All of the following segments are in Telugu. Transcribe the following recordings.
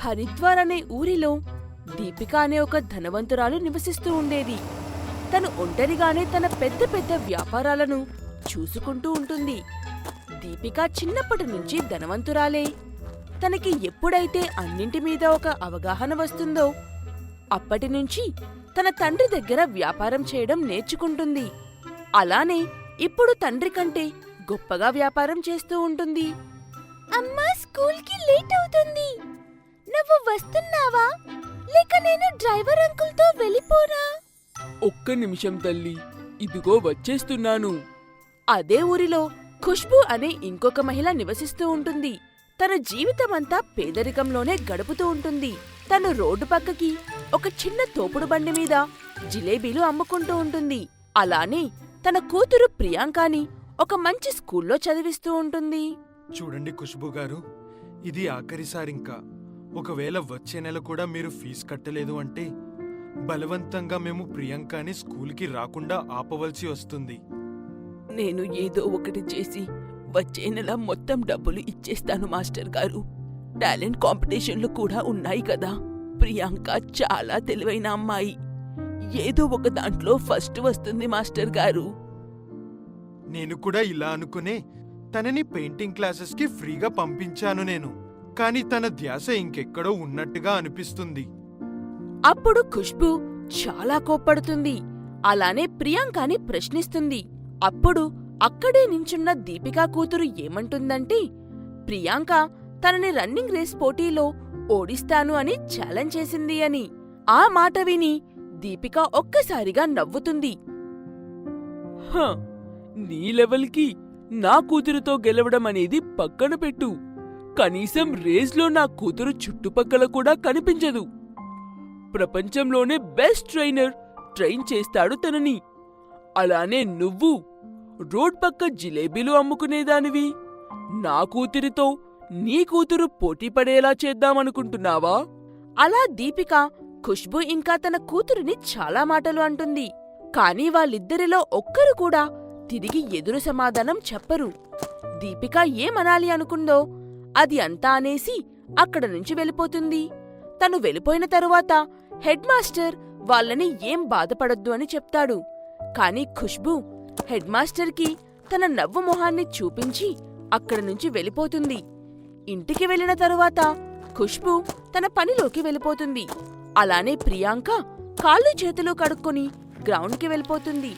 హరిద్వార్ అనే ఊరిలో దీపిక అనే ఒక ధనవంతురాలు నివసిస్తూ ఉండేది. తను ఒంటరిగానే తన పెద్ద పెద్ద వ్యాపారాలను చూసుకుంటూ ఉంటుంది. దీపిక చిన్నప్పటి నుంచి ధనవంతురాలే. తనకి ఎప్పుడైతే అన్నింటి మీద ఒక అవగాహన వస్తుందో అప్పటి నుంచి తన తండ్రి దగ్గర వ్యాపారం చేయడం నేర్చుకుంటుంది. అలానే ఇప్పుడు తండ్రి కంటే గొప్పగా వ్యాపారం చేస్తూ ఉంటుంది. అమ్మా స్కూల్కి లేట్ అవుతుంది. నువ్వు వస్తున్నావా? లేక నేను డ్రైవర్ అంకుల్తో వెళ్ళిపోనా ఒక్క నిమిషం తల్లి. ఇదిగో వచ్చేస్తున్నాను. అదే ఊరిలో ఖుష్బు అనే ఇంకొక మహిళ నివసిస్తూ ఉంటుంది. తన జీవితమంతా పేదరికంలోనే గడుపుతూ ఉంటుంది. తను రోడ్డు పక్కకి ఒక చిన్న తోపుడు బండి మీద జిలేబీలు అమ్ముకుంటూ ఉంటుంది. అలానే తన కూతురు ప్రియాంకాని ఒక మంచి స్కూల్లో చదివిస్తూ ఉంటుంది. చూడండి ఖుష్బు గారు ఇది ఆఖరిసారి ఇంకా. ఒకవేళ వచ్చే నెల కూడా మీరు ఫీజు కట్టలేదు అంటే బలవంతంగా మేము ప్రియాంకని స్కూల్కి రాకుండా ఆపవలసి వస్తుంది. నేను ఏదో ఒకటి చేసి వచ్చే నెల మొత్తం డబ్బులు ఇచ్చేస్తాను మాస్టర్ గారు. టాలెంట్ కాంపిటీషన్లు కూడా ఉన్నాయి కదా. ప్రియాంక చాలా తెలివైన అమ్మాయి. ఏదో ఒక దాంట్లో ఫస్ట్ వస్తుంది మాస్టర్ గారు. నేను కూడా ఇలా అనుకునే తనని పెయింటింగ్ క్లాసెస్కి ఫ్రీగా పంపించాను నేను. కానీ తన ధ్యాస ఇంకెక్కడో ఉన్నట్టుగా అనిపిస్తుంది. అప్పుడు ఖుష్బు చాలా కోప్పడుతుంది. అలానే ప్రియాంకని ప్రశ్నిస్తుంది. అప్పుడు అక్కడే నించున్న దీపికా కూతురు ఏమంటుందంటే ప్రియాంక తనని రన్నింగ్ రేస్ పోటీలో ఓడిస్తాను అని ఛాలెంజ్ చేసింది అని. ఆ మాట విని దీపిక ఒక్కసారిగా నవ్వుతుంది. హ, నీ లెవెల్కి నా కూతురుతో గెలవడం అనేది పక్కన పెట్టు. కనీసం రేస్లో నా కూతురు చుట్టుపక్కల కూడా కనిపించదు. ప్రపంచంలోనే బెస్ట్ ట్రైనర్ ట్రైన్ చేస్తాడు తనని. అలానే నువ్వు రోడ్ పక్క జిలేబీలు అమ్ముకునేదానివి. నా కూతురితో నీ కూతురు పోటీ పడేలా చేద్దామనుకుంటున్నావా? అలా దీపిక ఖుష్బు ఇంకా తన కూతురిని చాలా మాటలు అంటుంది. కానీ వాళ్ళిద్దరిలో ఒక్కరు కూడా తిరిగి ఎదురు సమాధానం చెప్పరు. దీపిక ఏమనాలి అనుకుందో అది అంతా అనేసి అక్కడ నుంచి వెళ్ళిపోతుంది. తను వెళ్ళిపోయిన తరువాత హెడ్ మాస్టర్ వాళ్ళని ఏం బాధపడొద్దు అని చెప్తాడు. కాని ఖుష్బు హెడ్ మాస్టర్కి తన నవ్వు మొహాన్ని చూపించి అక్కడి నుంచి వెళ్ళిపోతుంది. ఇంటికి వెళ్ళిన తరువాత ఖుష్బు తన పనిలోకి వెళ్ళిపోతుంది. అలానే ప్రియాంక కాళ్ళు చేతులు కడుక్కొని గ్రౌండ్కి వెళ్ళిపోతుంది.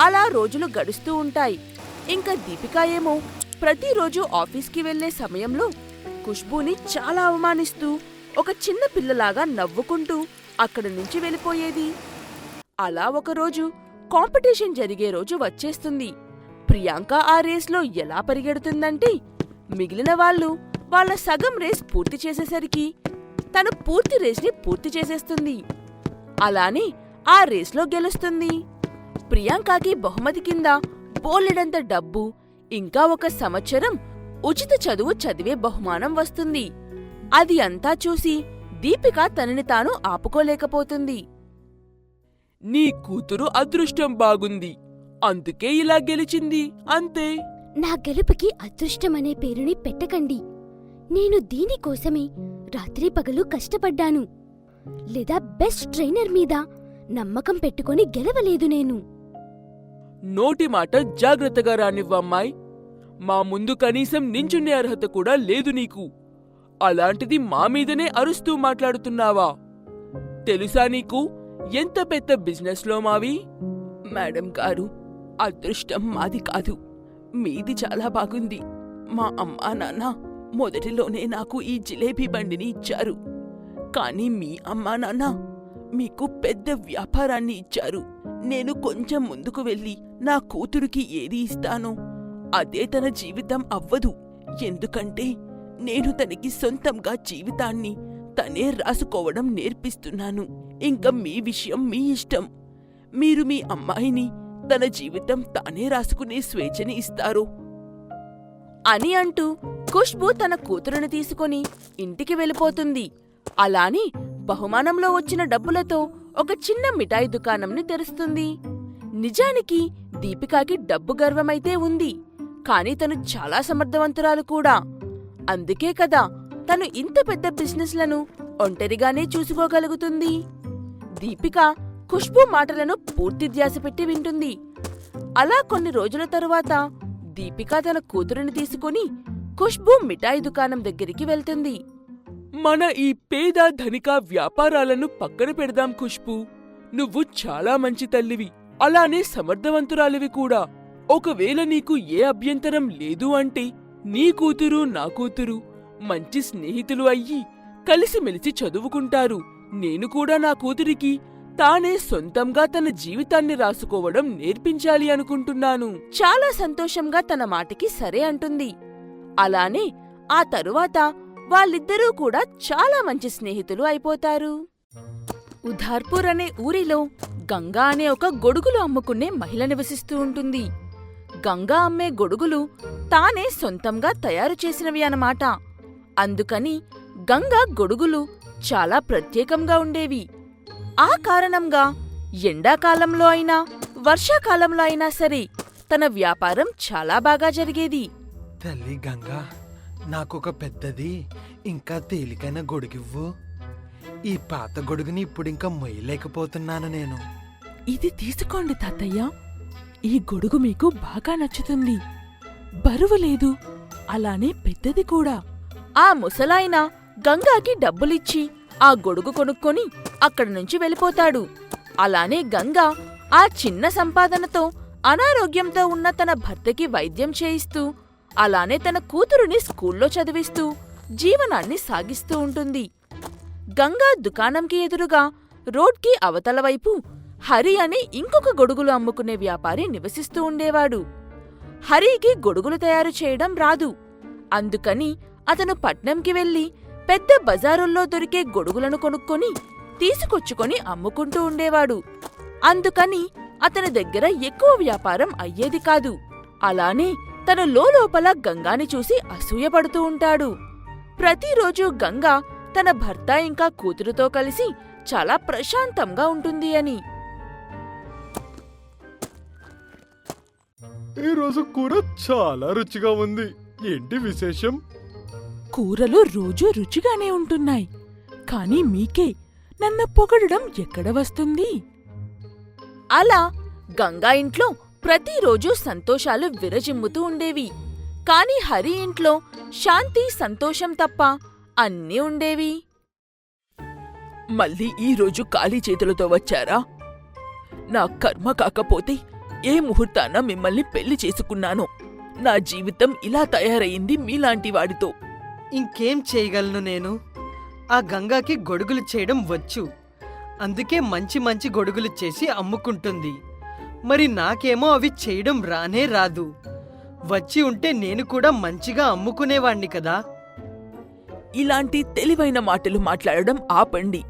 అలా రోజులు గడుస్తూ ఉంటాయి. ఇంకా దీపికా ఏమో ప్రతిరోజు ఆఫీస్కి వెళ్ళే సమయంలో ఖుష్బూని చాలా అవమానిస్తూ ఒక చిన్న పిల్లలాగా నవ్వుకుంటూ అక్కడి నుంచి వెళ్ళిపోయేది. అలా ఒకరోజు కాంపిటీషన్ జరిగే రోజు వచ్చేస్తుంది. ప్రియాంక ఆ రేస్లో ఎలా పరిగెడుతుందంటే మిగిలిన వాళ్ళు వాళ్ళ సగం రేస్ పూర్తి చేసేసరికి తను పూర్తి రేస్ని పూర్తి చేసేస్తుంది. అలానే ఆ రేస్లో గెలుస్తుంది. ప్రియాంకకి బహుమతి కింద బోలెడంత డబ్బు ఇంకా ఒక సంవత్సరం ఉచిత చదువు చదివే బహుమానం వస్తుంది. అది అంతా చూసి దీపిక తనని తాను ఆపుకోలేకపోతుంది. నీ కూతురు అదృష్టం బాగుంది. అందుకే ఇలా గెలిచింది అంతే. నా గెలుపుకి అదృష్టమనే పేరుని పెట్టకండి. నేను దీనికోసమే రాత్రి పగలు కష్టపడ్డాను. లేదా బెస్ట్ ట్రైనర్ మీద నమ్మకం పెట్టుకొని గెలవలేదు నేను. నోటి మాట జాగ్రత్తగా రానివ్వమ్మాయి. మా ముందు కనీసం నించుండే అర్హత కూడా లేదు నీకు. అలాంటిది మా మీదనే అరుస్తూ మాట్లాడుతున్నావా? తెలుసా నీకు? ఎంత పెద్ద బిజినెస్లో మావి? మేడం గారు అదృష్టం మాది కాదు. మీది చాలా బాగుంది. మా అమ్మా నాన్న మొదటిలోనే నాకు ఈ జిలేబీ బండిని ఇచ్చారు. కానీ మీ అమ్మా నాన్న మీకు పెద్ద వ్యాపారాన్ని ఇచ్చారు. నేను కొంచెం ముందుకు వెళ్ళి నా కూతురికి ఏది ఇస్తానో అదే తన జీవితం అవ్వదు. ఎందుకంటే నేను తనకి సొంతంగా జీవితాన్ని తనే రాసుకోవడం నేర్పిస్తున్నాను. ఇంకా మీ విషయం మీ ఇష్టం. మీరు మీ అమ్మాయిని తన జీవితం తానే రాసుకునే స్వేచ్ఛని ఇస్తారు. అని అంటూ ఖుష్బు తన కూతురును తీసుకొని ఇంటికి వెళ్ళిపోతుంది. అలానే బహుమానంలో వచ్చిన డబ్బులతో ఒక చిన్న మిఠాయి దుకాణంని తెరుస్తుంది. నిజానికి దీపికాకి డబ్బు గర్వమైతే ఉంది కాని తను చాలా సమర్థవంతురాలు కూడా. అందుకే కదా తను ఇంత పెద్ద బిజినెస్లను ఒంటరిగానే చూసుకోగలుగుతుంది. దీపిక ఖుష్బూ మాటలను పూర్తి ధ్యాస పెట్టి వింటుంది. అలా కొన్ని రోజుల తరువాత దీపిక తన కూతురుని తీసుకుని ఖుష్బూ మిఠాయి దుకాణం దగ్గరికి వెళ్తుంది. మన ఈ పేద ధనిక వ్యాపారాలను పక్కన పెడదాం ఖుష్బూ. నువ్వు చాలా మంచి తల్లివి అలానే సమర్థవంతురాలివి కూడా. ఒకవేళ నీకు ఏ అభ్యంతరం లేదు అంటే నీ కూతురు నా కూతురు మంచి స్నేహితులు అయ్యి కలిసిమెలిసి చదువుకుంటారు. నేను కూడా నా కూతురికి తానే సొంతంగా తన జీవితాన్ని రాసుకోవడం నేర్పించాలి అనుకుంటున్నాను. చాలా సంతోషంగా తన మాటకి సరే అంటుంది. అలానే ఆ తరువాత వాళ్ళిద్దరూ కూడా చాలా మంచి స్నేహితులు అయిపోతారు. ఉధార్పూర్ అనే ఊరిలో గంగా అనే ఒక గొడుగులు అమ్ముకునే మహిళ నివసిస్తూ ఉంటుంది. గంగా అమ్మే గొడుగులు తానే సొంతంగా తయారు చేసినవి అన్నమాట. అందుకని గంగా గొడుగులు చాలా ప్రత్యేకంగా ఉండేవి. ఆ కారణంగా ఎండాకాలంలో అయినా వర్షాకాలంలో అయినా సరే తన వ్యాపారం చాలా బాగా జరిగేది. తల్లి గంగా నాకొక పెద్దది ఇంకా తేలికైన గొడుగివ్వు. ఈ పాత గొడుగుని ఇప్పుడింకా మొయ్యలేకపోతున్నాను నేను. ఇది తీసుకోండి తాతయ్య. ఈ గొడుగు మీకు బాగా నచ్చుతుంది. బరువు లేదు. అలానే పెద్దది కూడా. ఆ ముసలాయన గంగాకి డబ్బులిచ్చి ఆ గొడుగు కొనుక్కొని అక్కడి నుంచి వెళ్ళిపోతాడు. అలానే గంగా ఆ చిన్న సంపాదనతో అనారోగ్యంతో ఉన్న తన భర్తకి వైద్యం చేయిస్తూ అలానే తన కూతురుని స్కూల్లో చదివిస్తూ జీవనాన్ని సాగిస్తూ ఉంటుంది. గంగా దుకాణంకి ఎదురుగా రోడ్కి అవతల వైపు హరి అనే ఇంకొక గొడుగులు అమ్ముకునే వ్యాపారి నివసిస్తూ ఉండేవాడు. హరికి గొడుగులు తయారు చేయడం రాదు. అందుకని అతను పట్నంకి వెళ్ళి పెద్ద బజారుల్లో దొరికే గొడుగులను కొనుక్కొని తీసుకొచ్చుకొని అమ్ముకుంటూ ఉండేవాడు. అందుకని అతని దగ్గర ఎక్కువ వ్యాపారం అయ్యేది కాదు. అలానే తను లోపల గంగాని చూసి అసూయపడుతూ ఉంటాడు. ప్రతిరోజు గంగా తన భర్త ఇంకా కూతురుతో కలిసి చాలా ప్రశాంతంగా ఉంటుంది అని. ఈ రోజు కూర చాలా రుచిగా ఉంది. ఏంటి విశేషం? కూరలు రోజూ రుచిగానే ఉంటున్నాయి. కానీ మీకే నన్ను పొగడడం ఎక్కడ వస్తుంది? అలా గంగా ఇంట్లో ప్రతిరోజు సంతోషాలు విరజిమ్ముతూ ఉండేవి. కాని హరి ఇంట్లో శాంతి సంతోషం తప్ప అన్నీ ఉండేవి. మళ్ళీ ఈరోజు ఖాళీ చేతులతో వచ్చారా? నా కర్మ కాకపోతే ఏ ముహూర్తాన మిమ్మల్ని పెళ్ళి చేసుకున్నానో. నా జీవితం ఇలా తయారయింది మీలాంటి వాడితో. ఇంకేం చేయగలను నేను? ఆ గంగాకి గొడుగులు చేయడం వచ్చు. అందుకే మంచి మంచి గొడుగులు చేసి అమ్ముకుంటుంది. మరి నాకేమో అవి చేయడం రానే రాదు. వచ్చి ఉంటే నేను కూడా మంచిగా అమ్ముకునేవాణ్ణి కదా. ఇలాంటి తెలివైన మాటలు మాట్లాడడం ఆపండి.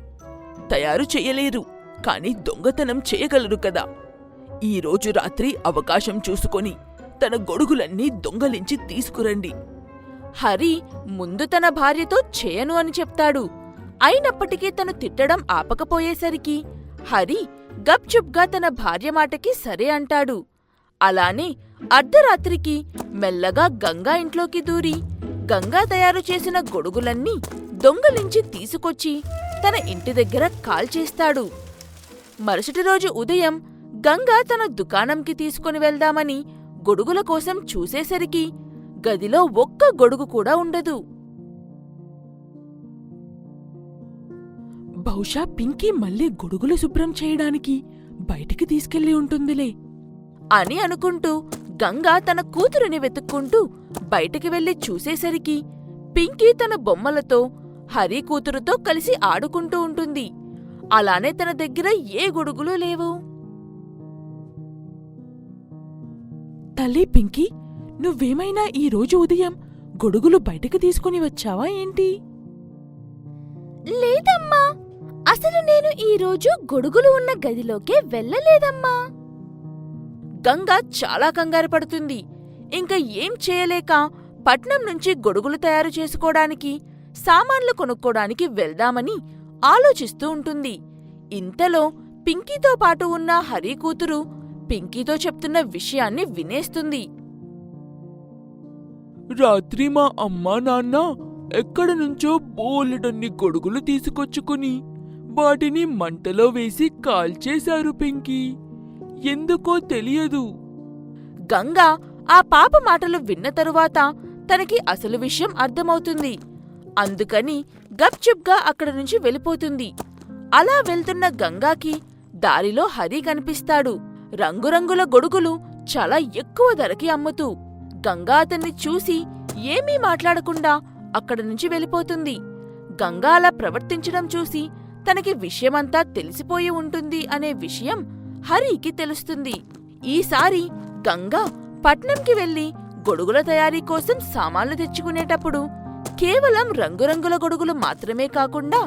తయారు చేయలేరు కాని దొంగతనం చేయగలరు కదా. ఈరోజు రాత్రి అవకాశం చూసుకొని తన గొడుగులన్నీ దొంగలించి తీసుకురండి. హరి ముందు తన భార్యతో చేయను అని చెప్తాడు. అయినప్పటికీ తను తిట్టడం ఆపకపోయేసరికి హరి గప్చుప్గా తన భార్య మాటకి సరే అంటాడు. అలానే అర్ధరాత్రికి మెల్లగా గంగా ఇంట్లోకి దూరి గంగా తయారు చేసిన గొడుగులన్నీ దొంగలించి తీసుకొచ్చి తన ఇంటి దగ్గర కాల్చేస్తాడు మరుసటి రోజు ఉదయం గంగా తన దుకాణంకి తీసుకుని వెళ్దామని గొడుగుల కోసం చూసేసరికి గదిలో ఒక్క గొడుగు కూడా ఉండదు. బహుశా పింకీ మళ్ళీ గొడుగులు శుభ్రం చేయడానికి బయటికి తీసుకెళ్ళి ఉంటుందిలే. అని అనుకుంటూ గంగా తన కూతురిని వెతుక్కుంటూ బయటికి వెళ్ళి చూసేసరికి పింకీ తన బొమ్మలతో హరి కూతురుతో కలిసి ఆడుకుంటూ ఉంటుంది. అలానే తన దగ్గర ఏ గొడుగులు లేవు. తల్లి పింకీ నువ్వేమైనా ఈ రోజు ఉదయం గొడుగులు బయటకు తీసుకుని వచ్చావా ఏంటి? లేదమ్మా అసలు నేను ఈరోజు గొడుగులు ఉన్న గదిలోకే వెళ్ళలేదమ్మా. గంగ చాలా కంగారు పడుతుంది. ఇంకా ఏం చేయలేక పట్నం నుంచి గొడుగులు తయారు చేసుకోడానికి సామాన్లు కొనుక్కోడానికి వెళ్దామని ఆలోచిస్తూ ఉంటుంది. ఇంతలో పింకీతో పాటు ఉన్న హరి కూతురు పింకీతో చెప్తున్న విషయాన్ని వినేస్తుంది. రాత్రి మా అమ్మా నాన్న ఎక్కడ నుంచో బోలెడన్ని గొడుగులు తీసుకొచ్చుకుని వాటిని మంటలో వేసి కాల్చేశారు పింకీ. ఎందుకో తెలియదు. గంగా ఆ పాప మాటలు విన్న తరువాత తనకి అసలు విషయం అర్థమవుతుంది. అందుకని గప్చుప్గా అక్కడి నుంచి వెళ్ళిపోతుంది. అలా వెళ్తున్న గంగాకి దారిలో హరి కనిపిస్తాడు. రంగురంగుల గొడుగులు చాలా ఎక్కువ ధరకి అమ్ముతూ గంగా అతన్ని చూసి ఏమీ మాట్లాడకుండా అక్కడి నుంచి వెళ్ళిపోతుంది. గంగా అలా ప్రవర్తించడం చూసి తనకి విషయమంతా తెలిసిపోయి ఉంటుంది అనే విషయం హరికి తెలుస్తుంది. ఈసారి గంగా పట్నంకి వెళ్ళి గొడుగుల తయారీ కోసం సామాన్లు తెచ్చుకునేటప్పుడు కేవలం రంగురంగుల గొడుగులు మాత్రమే కాకుండా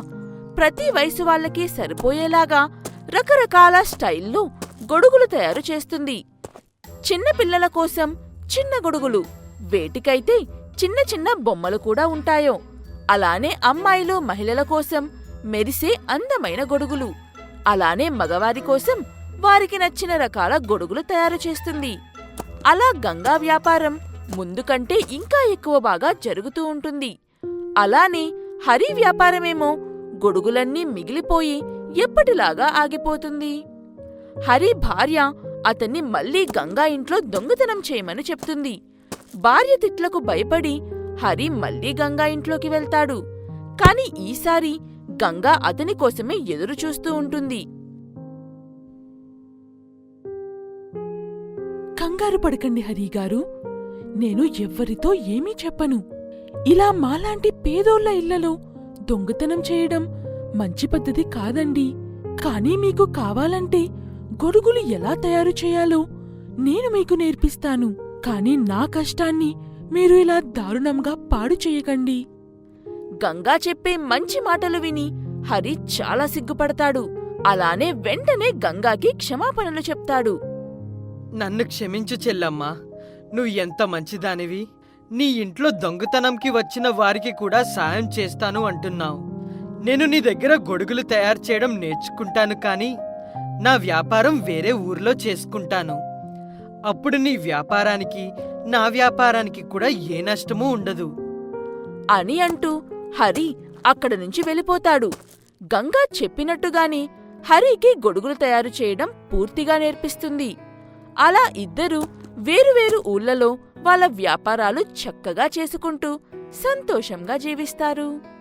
ప్రతి వయసు వాళ్ళకి సరిపోయేలాగా రకరకాల స్టైల్లో గొడుగులు తయారు చేస్తుంది. చిన్న పిల్లల కోసం చిన్న గొడుగులు వేటికైతే చిన్న చిన్న బొమ్మలు కూడా ఉంటాయో. అలానే అమ్మాయిలు మహిళల కోసం మెరిసే అందమైన గొడుగులు. అలానే మగవారి కోసం వారికి నచ్చిన రకాల గొడుగులు తయారు చేస్తుంది. అలా గంగా వ్యాపారం ముందు కంటే ఇంకా ఎక్కువ బాగా జరుగుతూ ఉంటుంది. అలానే హరి వ్యాపారమేమో గొడుగులన్నీ మిగిలిపోయి ఎప్పటిలాగా ఆగిపోతుంది. హరి భార్య అతన్ని మళ్ళీ గంగా ఇంట్లో దొంగతనం చేయమని చెప్తుంది. భార్య తిట్లకు భయపడి హరి మళ్ళీ గంగా ఇంట్లోకి వెళ్తాడు. కాని ఈసారి గంగా అతని కోసమే ఎదురుచూస్తూ ఉంటుంది. కంగారు పడకండి హరిగారు నేను ఎవ్వరితో ఏమీ చెప్పను. ఇలా మాలాంటి పేదోళ్ళ ఇళ్ళలో దొంగతనం చేయడం మంచి పద్ధతి కాదండి. కానీ మీకు కావాలంటే గొడుగులు ఎలా తయారు చేయాలో నేను మీకు నేర్పిస్తాను. కానీ నా కష్టాన్ని మీరు ఇలా దారుణంగా పాడు చేయకండి. గంగా చెప్పే మంచి మాటలు విని హరి చాలా సిగ్గుపడతాడు. అలానే వెంటనే గంగాకి క్షమాపణలు చెప్తాడు. నన్ను క్షమించు చెల్లమ్మా. నువ్వు ఎంత మంచిదానివి. నీ ఇంట్లో దొంగతనంకి వచ్చిన వారికి కూడా సాయం చేస్తాను అంటున్నావు. నేను నీ దగ్గర గొడుగులు తయారు చేయడం నేర్చుకుంటాను కానీ నా వ్యాపారం వేరే ఊర్లో చేసుకుంటాను. అప్పుడు నీ వ్యాపారానికి నా వ్యాపారానికి కూడా ఏ నష్టమూ ఉండదు. అని అంటూ హరి అక్కడ నుంచి వెళ్ళిపోతాడు. గంగా చెప్పినట్టుగానే హరికి గొడుగులు తయారు చేయడం పూర్తిగా నేర్పిస్తుంది. అలా ఇద్దరూ వేరువేరు ఊళ్ళలో వాళ్ళ వ్యాపారాలు చక్కగా చేసుకుంటూ సంతోషంగా జీవిస్తారు.